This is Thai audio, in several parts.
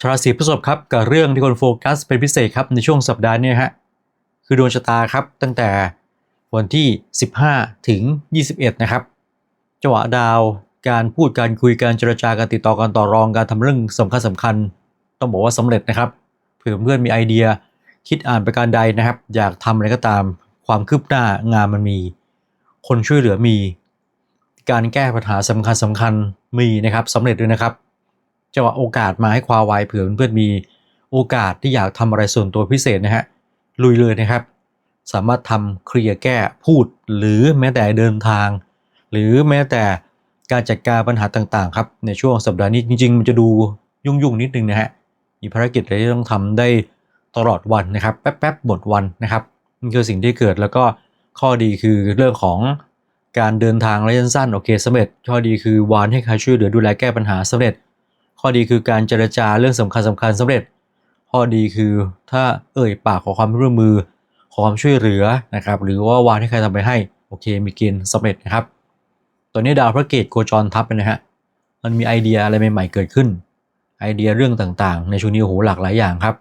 ชาวราศีพฤษภครับกับเรื่องที่คนโฟกัสเป็นพิเศษครับในช่วงสัปดาห์นี้ฮะคือดวงชะตาครับตั้งแต่วันที่ 15 ถึง 21 นะครับจังหวะดาวการพูดการคุยการเจรจาการติดต่อการต่อรองการทำเรื่องสำคัญสำคัญ ต้องบอกว่าสำเร็จนะครับเผื่อเพื่อนมีไอเดียคิดอ่านประการใดนะครับ อยากทำอะไรก็ตามความคืบหน้างานมันมี คนช่วยเหลือมี การแก้ปัญหาสำคัญสำคัญมีนะครับสำเร็จด้วยนะครับ จังหวะโอกาสมาให้คว้าไวเผื่อเพื่อนมีโอกาสที่อยากทำอะไรส่วนตัวพิเศษนะฮะลุยเลยนะครับ สามารถทำเคลียร์แก้พูด หรือแม้แต่เดินทาง หรือแม้แต่การจัดการปัญหาต่างๆครับในช่วงสัปดาห์นี้จริงๆ มันจะดูยุ่งๆนิดนึงนะฮะมีภารกิจอะไรที่ต้องทำได้ตลอดวันนะครับ แป๊บๆหมดวันนะครับนี่คือสิ่งที่เกิดแล้วก็ข้อดีคือเรื่องของการเดินทางระยะสั้นโอเคสำเร็จข้อดีคือวานให้ใครช่วยเหลือดูแลแก้ปัญหาสำเร็จ ข้อดีคือการเจรจาเรื่องสำคัญสำคัญสำเร็จ ข้อดีคือถ้าเอ่ยปากขอความร่วมมือขอความช่วยเหลือนะครับ หรือว่าวานให้ใครทำไปให้โอเคมีเกณฑ์สำเร็จนะครับ ตอนนี้ดาวพระเกตโคจรทับไปนะฮะมันมีไอเดียอะไรใหม่ๆเกิดขึ้น ไอเดียเรื่องต่างๆ ในช่วงนี้โอ้โหหลากหลายอย่างครับ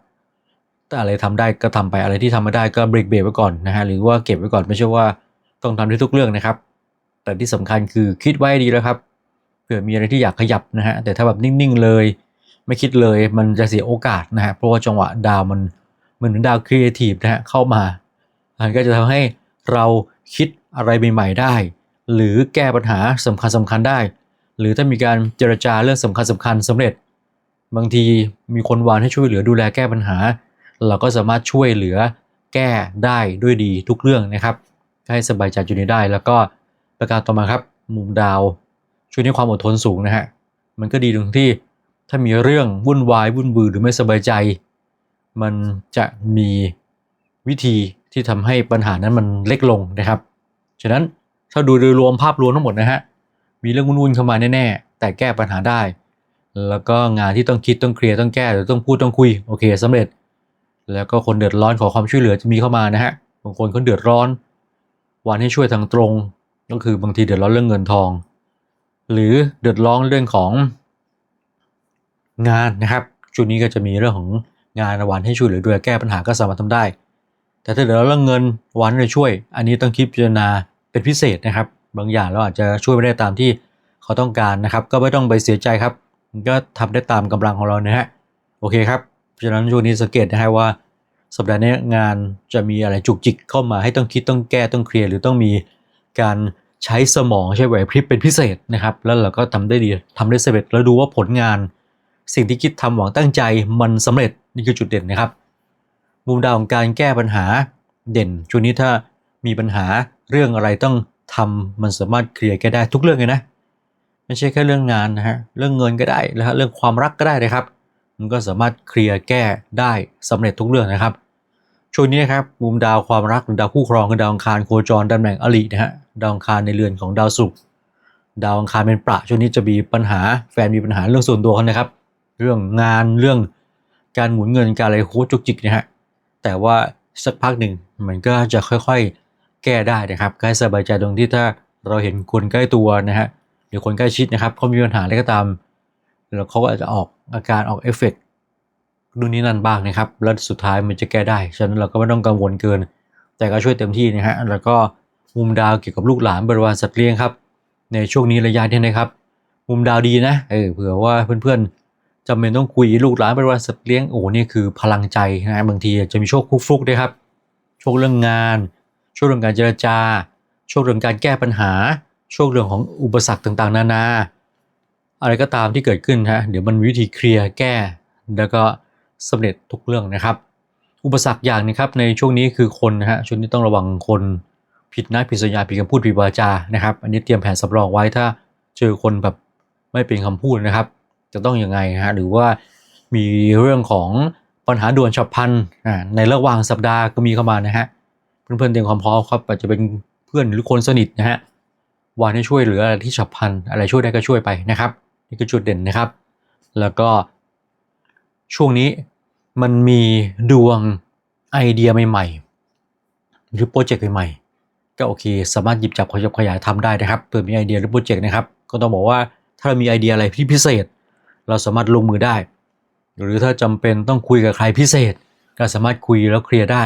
ถ้าอะไรทำได้ก็ทำไปอะไรที่ทำไม่ได้ก็เบรกเบรกไว้ก่อนนะฮะหรือว่าเก็บไว้ก่อนไม่ใช่ว่าต้องทำได้ทุกเรื่องนะครับ แต่ที่สำคัญคือคิดไว้ดีแล้วครับ เผื่อมีอะไรที่อยากขยับนะฮะแต่ถ้าแบบนิ่งๆเลย ไม่คิดเลยมันจะเสียโอกาสนะฮะเพราะว่าจังหวะดาวมันเหมือนดาวครีเอทีฟนะฮะเข้ามามันก็จะทำให้เราคิดอะไรใหม่ๆได้ หรือแก้ปัญหาสำคัญสำคัญได้ หรือถ้ามีการเจรจาเรื่องสำคัญสำคัญสำเร็จ บางทีมีคนวานให้ช่วยเหลือดูแลแก้ปัญหา เราก็สามารถช่วยเหลือแก้ได้ด้วยดีทุกเรื่องนะครับ ให้สบายใจจุดนี้ได้ แล้วก็ประการต่อมาครับ มุมดาว ช่วยให้ความอดทนสูงนะฮะ มันก็ดีตรงที่ถ้ามีเรื่องวุ่นวายวุ่นวือหรือไม่สบายใจ มันจะมีวิธีที่ทำให้ปัญหานั้นมันเล็กลงนะครับ ฉะนั้นถ้าดูโดยรวมภาพรวมทั้งหมดนะฮะ มีเรื่องวุ่นๆเข้ามาแน่ๆ แต่แก้ปัญหาได้ แล้วก็งานที่ต้องคิดต้องเคลียร์ต้องแก้หรือต้องพูดต้องคุยโอเคสำเร็จ แล้วก็คนเดือดร้อนขอความช่วยเหลือจะมีเข้ามานะฮะ บางคนเขาเดือดร้อน วันให้ช่วยทางตรง ก็คือบางทีเดือดร้อนเรื่องเงินทอง หรือเดือดร้อนเรื่องของงานนะครับชุดนี้ก็จะมีเรื่องของงานวันให้ช่วยเหลือดูแลแก้ปัญหาก็สามารถทำได้ แต่ถ้าเดือดร้อนเรื่องเงินวันจะช่วย อันนี้ต้องคิดพิจารณาเป็นพิเศษนะครับ บางอย่างเราอาจจะช่วยไม่ได้ตามที่เขาต้องการนะครับ ก็ไม่ต้องไปเสียใจครับก็ทำได้ตามกำลังของเรานะฮะโอเคครับเพราะฉะนั้นช่วงนี้สังเกตนะฮะว่าสัปดาห์นี้งานจะมีอะไรจุกจิกเข้ามาให้ต้องคิดต้องแก้ต้องเคลียร์หรือต้องมีการ ใช้สมองใช้ไหวพริบเป็นพิเศษนะครับ แล้วเราก็ทำได้ดีทำได้สำเร็จแล้วดูว่าผลงาน สิ่งที่คิดทำหวังตั้งใจมันสำเร็จนี่คือจุดเด่นนะครับ มุมดาวของการแก้ปัญหาเด่นช่วงนี้ถ้ามีปัญหาเรื่องอะไรต้องทำมันสามารถเคลียร์แก้ได้ทุกเรื่องเลยนะไม่ใช่แค่เรื่องงานนะฮะเรื่องเงินก็ได้นะฮะเรื่องความรักก็ได้นะครับ มันก็สามารถเคลียร์แก้ได้สำเร็จทุกเรื่องนะครับ ช่วงนี้นะครับมุมดาวความรักหรือดาวคู่ครองคือดาวอังคารโคจรตำแหน่งอรินะฮะดาวอังคารในเรือนของดาวศุกร์ดาวอังคารเป็นประช่วงนี้จะมีปัญหาแฟนมีปัญหาเรื่องส่วนตัวเขานะครับ เรื่องงานเรื่องการหมุนเงินการอะไรโคตรจุกจิกนะฮะแต่ว่าสักพักหนึ่งมันก็จะค่อยๆ แก้ได้นะครับก็ให้สบายใจตรงที่ถ้าเราเห็นคนใกล้ตัวนะฮะหรือคนใกล้ชิดนะครับเขามีปัญหาอะไรก็ตามแล้วเขาก็อาจจะออกอาการออกเอฟเฟกต์ นู่นนี่นั่นบ้างนะครับ แล้วสุดท้ายมันจะแก้ได้ ฉะนั้นเราก็ไม่ต้องกังวลเกิน แต่ก็ช่วยเต็มที่นะฮะ แล้วก็มุมดาวเกี่ยวกับลูกหลานบริวารสัตว์เลี้ยงครับ ในช่วงนี้ระยะนี้นะครับ มุมดาวดีนะ เออ เผื่อว่าเพื่อนๆจำเป็นต้องคุยลูกหลานบริวารสัตว์เลี้ยง โอ้นี่คือพลังใจนะบางทีจะมีโชคคุกฟลุกด้วยครับ โชคเรื่องงาน โชคเรื่องการเจรจา โชคเรื่องการแก้ปัญหา โชคเรื่องของอุปสรรคต่างๆ นานา อะไรก็ตามที่เกิดขึ้นฮะ เดี๋ยวมันมีวิธีเคลียร์แก้ แล้วก็ สำเร็จทุกเรื่องนะครับ อุปสรรคอย่างนึงครับในช่วงนี้คือคนนะฮะช่วงนี้ต้องระวังคนผิดนัดผิดสัญญาผิดคำพูดผิดวาจานะครับ อันนี้เตรียมแผนสำรองไว้ถ้าเจอคนแบบไม่เป็นคำพูดนะครับ จะต้องยังไงฮะหรือว่ามีเรื่องของปัญหาด่วนฉับพลันอ่าในระหว่างสัปดาห์ก็มีเข้ามานะฮะเพื่อนๆเตรียมความพร้อมครับอาจจะเป็นเพื่อนหรือคนสนิทนะฮะวานให้ช่วยเหลืออะไรที่ฉับพลันอะไรช่วยได้ก็ช่วยไปนะครับ นี่คือจุดเด่นนะครับ แล้วก็ ช่วงนี้มันมีดวงไอเดียใหม่ๆ หรือโปรเจกต์ใหม่ๆ ก็โอเค สามารถหยิบจับขยับขยายทำได้นะครับเผื่อมีไอเดียหรือโปรเจกต์นะครับ ก็ต้องบอกว่าถ้าเรามีไอเดียอะไรที่พิเศษ เราสามารถลงมือได้ หรือถ้าจำเป็นต้องคุยกับใครพิเศษ ก็สามารถคุยแล้วเคลียร์ได้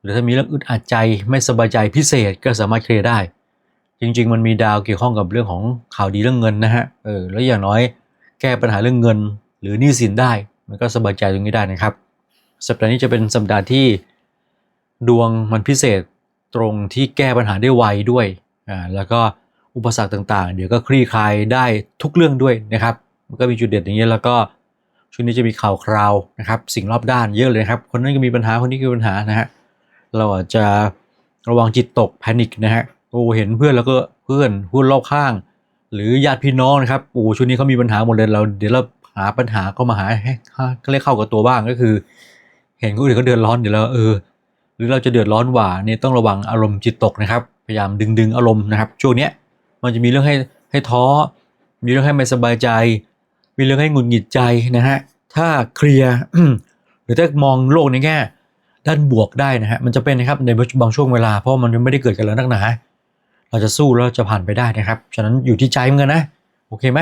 หรือถ้ามีเรื่องอึดอัดใจไม่สบายใจพิเศษก็สามารถเคลียร์ได้ จริง ๆ มันมีดาวเกี่ยวข้องกับเรื่องของข่าวดีเรื่องเงินนะฮะเออแล้วอย่างน้อยแก้ปัญหาเรื่องเงิน หรือหนี้สินได้ มันก็สบายใจตรงนี้ได้นะครับ สัปดาห์นี้จะเป็นสัปดาห์ที่ดวงมันพิเศษตรงที่แก้ปัญหาได้ไวด้วยอ่าแล้วก็อุปสรรคต่างๆ เดี๋ยวก็คลี่คลายได้ทุกเรื่องด้วยนะครับ มันก็มีจุดเด่นอย่างนี้ยแล้วก็ช่วงนี้จะมีข่าวคราวนะครับสิ่งรอบด้านเยอะเลยครับ คนนั้นก็มีปัญหาคนนี้ก็มีปัญหานะฮะเราอาจจะระวังจิตตกแพนิคนะฮะโอ้เห็นเพื่อนแล้วก็เพื่อนเพื่อนรอบข้าง หรือญาติพี่น้องนะครับโอ้ช่วงนี้เขามีปัญหาหมดเลยเราเดี๋ยวเรา หาปัญหาเข้ามาหาให้ก็เรียกเข้ากับตัวบ้างก็คือ เห็นคนอื่นเขาเดือดร้อนเดี๋ยวเราเออ หรือเราจะเดือดร้อนหว่าเนี่ยต้องระวังอารมณ์จิตตกนะครับ พยายามดึงดึงอารมณ์นะครับ ช่วงเนี้ยมันจะมีเรื่องให้ให้ท้อ มีเรื่องให้ไม่สบายใจ มีเรื่องให้หงุดหงิดใจนะฮะถ้าเคลียร์หรือถ้ามองโลกในแง่ด้านบวกได้นะฮะมันจะเป็นนะครับในบางช่วงเวลาเพราะมันไม่ได้เกิดกันแล้วนักหนาเราจะสู้แล้วเราจะผ่านไปได้นะครับ ฉะนั้นอยู่ที่ใจเหมือนกันนะ โอเคไหม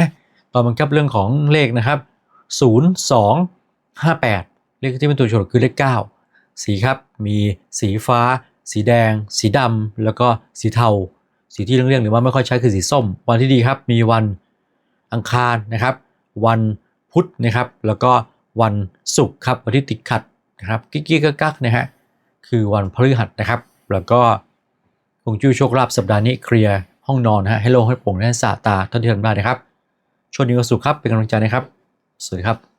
ตอนบังคับเรื่องของเลขนะครับ 0 2 5 8 เลขที่เป็นตัวโฉลกคือเลข 9 สีครับ มีสีฟ้า สีแดง สีดำ แล้วก็สีเทา สีที่เลี่ยงๆหรือว่าไม่ค่อยใช้คือสีส้ม วันที่ดีครับ มีวันอังคารนะครับ วันพุธนะครับ แล้วก็วันศุกร์ครับ วันที่ติดขัดนะครับ กิ๊กๆกักๆนะฮะ คือวันพฤหัสนะครับ แล้วก็คงจุ้ยโชคลาภสัปดาห์นี้เคลียร์ห้องนอนฮะให้โล่งให้โปร่งให้สะอาดตาท่านที่ทำได้นะครับ ช่วงนี้ก็สุขครับ เป็นกำลังใจนะครับ สวัสดีครับ